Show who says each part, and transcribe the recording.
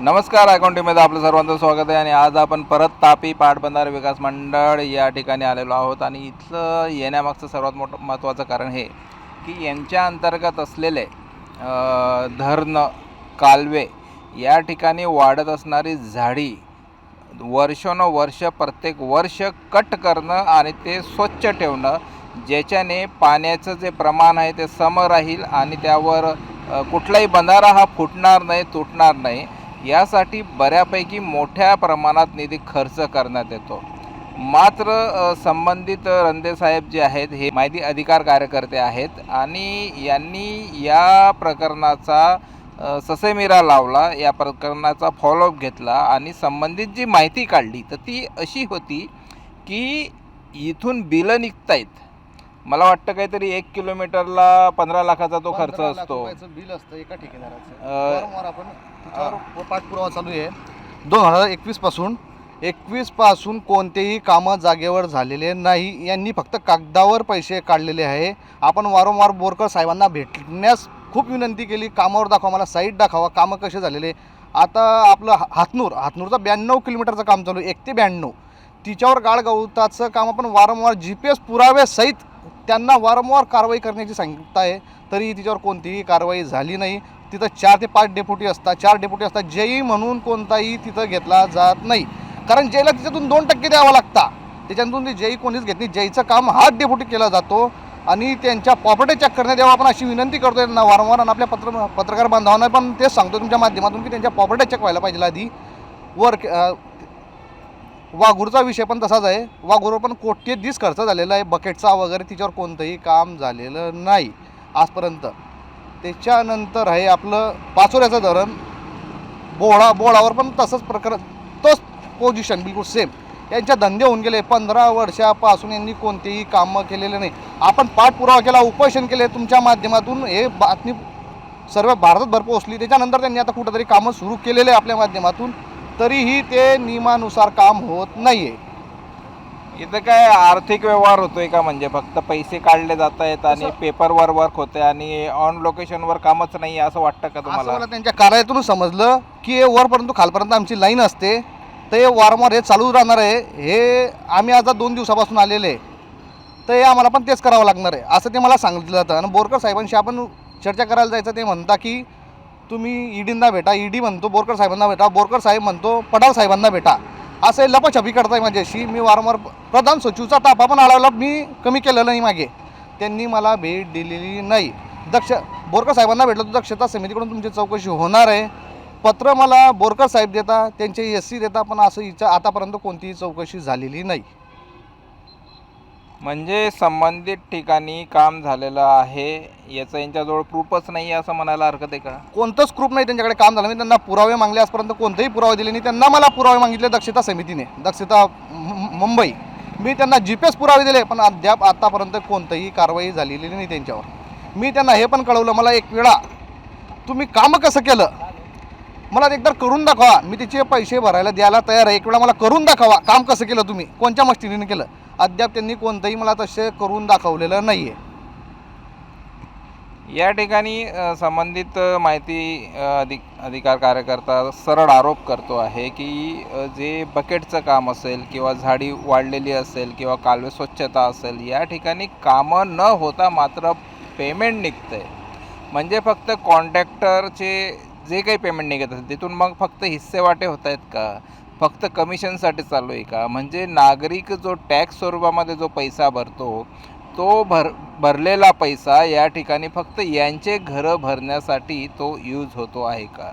Speaker 1: नमस्कार अकाउंटीमध्ये आपलं सर्वांचं स्वागत आहे आणि आज आपण परत तापी पाटबंधार विकास मंडळ या ठिकाणी आलेलो आहोत आणि इथलं येण्यामागचं सर्वात मोठं महत्त्वाचं कारण हे की यांच्या अंतर्गत असलेले धरण कालवे या ठिकाणी वाढत असणारी झाडी वर्षानुवर्ष प्रत्येक वर्ष कट करणं आणि ते स्वच्छ ठेवणं ज्याच्याने पाण्याचं जे प्रमाण आहे ते सम राहील आणि त्यावर कुठलाही बंधारा हा फुटणार नाही तुटणार नाही. यासाठी बऱ्यापैकी मोठ्या प्रमाणात निधी खर्च करण्यात येतो. मात्र संबंधित रंदेसाहेब जे आहेत हे माहिती अधिकार कार्यकर्ते आहेत आणि यांनी या प्रकरणाचा ससेमिरा लावला या प्रकरणाचा फॉलोअप घेतला आणि संबंधित जी माहिती काढली तर ती अशी होती की इथून बिलं निघतायत. मला वाटतं काहीतरी एक किलोमीटरला पंधरा लाखाचा तो खर्च असतो.
Speaker 2: बिल असतं एका ठेकेदाराचं
Speaker 1: अं,
Speaker 2: वारंवार आपण त्याच्यावर पाठपुरावा चालू आहे. दोन हजार एकवीसपासून एकवीसपासून कोणतेही कामं जागेवर झालेले नाही. यांनी फक्त कागदावर पैसे काढलेले आहे. आपण वारंवार बोरकर साहेबांना भेटण्यास खूप विनंती केली. कामावर दाखवा मला साईट दाखवा. कामं कसे झालेले? आता आपलं हा- हातनूर हातनूरचं ब्याण्णव किलोमीटरचं काम चालू आहे. एक ते ब्याण्णव. तिच्यावर गाळगवताचं काम आपण वारंवार जी पी एस पुराव्यासहित त्यांना वारंवार कारवाई करण्याची सांगता आहे तरी तिच्यावर कोणतीही कारवाई झाली नाही. तिथं चार ते पाच डेप्युटी असतात. चार डेप्युटी असतात. जेई म्हणून कोणताही तिथं घेतला जात नाही. कारण जेला तिच्यातून दोन टक्के द्यावा लागता. त्याच्यातून ती जेई कोणीच घेत नाही. जेईचं काम हाच डेप्युटी केला जातो आणि त्यांच्या प्रॉपर्टी चेक करण्यात यावं. आपण अशी विनंती करतो ना वारंवार आणि आपल्या पत्र पत्रकार बांधवांना पण तेच सांगतो तुमच्या माध्यमातून की त्यांच्या प्रॉपर्टी चेक व्हायला पाहिजे आधी. वर वाघूरचा विषय पण तसाच आहे. वाघूरवर पण कोटी दिस खर्च झालेला आहे. बकेटचा वगैरे तिच्यावर कोणतंही काम झालेलं नाही आजपर्यंत. त्याच्यानंतर आहे आपलं पाचोऱ्याचं धरण. बोळा बोळावर पण तसंच प्रकार तोच पोझिशन बिलकुल सेम यांच्या धंदे होऊन गेले. पंधरा वर्षापासून यांनी कोणतेही कामं केलेले नाही. आपण पाठपुरावा केला उपोषण केले तुमच्या माध्यमातून हे बातमी सर्व भारतभर पोहोचली. त्याच्यानंतर त्यांनी आता कुठंतरी कामं सुरू केलेले आहे आपल्या माध्यमातून. तरीही ते नियमानुसार काम होत नाही आहे
Speaker 1: इथं काय आर्थिक व्यवहार होतोय का म्हणजे? फक्त पैसे काढले जात आहेत आणि पेपरवर वर्क होते आणि ऑन लोकेशनवर कामच नाही असं वाटतं का
Speaker 2: असं
Speaker 1: तुम्हाला
Speaker 2: मला त्यांच्या कार्यातून समजलं की हे वरपर्यंत खालपर्यंत आमची लाईन असते. तर हे वारंवार हे चालू राहणार आहे. हे आम्ही आता दोन दिवसापासून आलेले आहे. तर हे आम्हाला पण तेच करावं लागणार आहे. असं ते मला सांगितलं जातं. आणि बोरकर साहेबांशी आपण चर्चा करायला जायचं ते म्हणता की तुम्ही ईडींना भेटा ईडी म्हणतो बोरकर साहेबांना भेटा बोरकर साहेब म्हणतो पडाल साहेबांना भेटा. असं लपछपी लपाछपी करताय माझ्याशी. मी वारंवार प्रधान सचिवचा तापा पण आळवला मी कमी केलेलं नाही मागे. त्यांनी मला भेट दिलेली नाही. दक्ष बोरकर साहेबांना भेटलं तर दक्षता समितीकडून तुमची चौकशी होणार आहे. पत्र मला बोरकर साहेब देता त्यांचे एस सी देता पण असं हिचं आतापर्यंत कोणतीही चौकशी झालेली नाही.
Speaker 1: म्हणजे संबंधित ठिकाणी काम झालेलं आहे याचं यांच्याजवळ प्रूफच नाही आहे असं म्हणायला हरकत आहे का?
Speaker 2: कोणतंच ग्रुप नाही त्यांच्याकडे काम झालं. नाही त्यांना पुरावे मागले आजपर्यंत कोणतेही पुरावे दिले नाही. त्यांना मला पुरावे मागितले दक्षता समितीने. दक्षता मुंबई. मी त्यांना जी पी एस पुरावे दिले पण अद्याप आत्तापर्यंत कोणतीही कारवाई झालेली नाही त्यांच्यावर. मी त्यांना हे पण कळवलं मला एक वेळा तुम्ही कामं कसं केलं? मला एकदा करून दाखवा. मी तिचे पैसे भरायला द्यायला तयार आहे. एक वेळा मला करून दाखवा. काम कसं केलं तुम्ही? कोणत्या मस्तिनीने केलं? अद्याप त्यांनी कोणतंही मला तसे करून दाखवलेलं नाही आहे
Speaker 1: या ठिकाणी संबंधित माहिती अधिक अधिकार कार्यकर्ता सरळ आरोप करतो आहे की जे बकेटचं काम असेल किंवा झाडी वाढलेली असेल किंवा कालवे स्वच्छता असेल या ठिकाणी कामं न होता मात्र पेमेंट निघतं आहे म्हणजे फक्त कॉन्ट्रॅक्टरचे जे काही पेमेंट निघत असेल तिथून मग फक्त हिस्सेवाटे होत आहेत का? फक्त कमिशनसाठी चालू आहे का? म्हणजे नागरिक जो टॅक्स स्वरूपामध्ये जो पैसा भरतो तो भर भरलेला पैसा या ठिकाणी फक्त यांचे घरं भरण्यासाठी तो यूज होतो आहे का?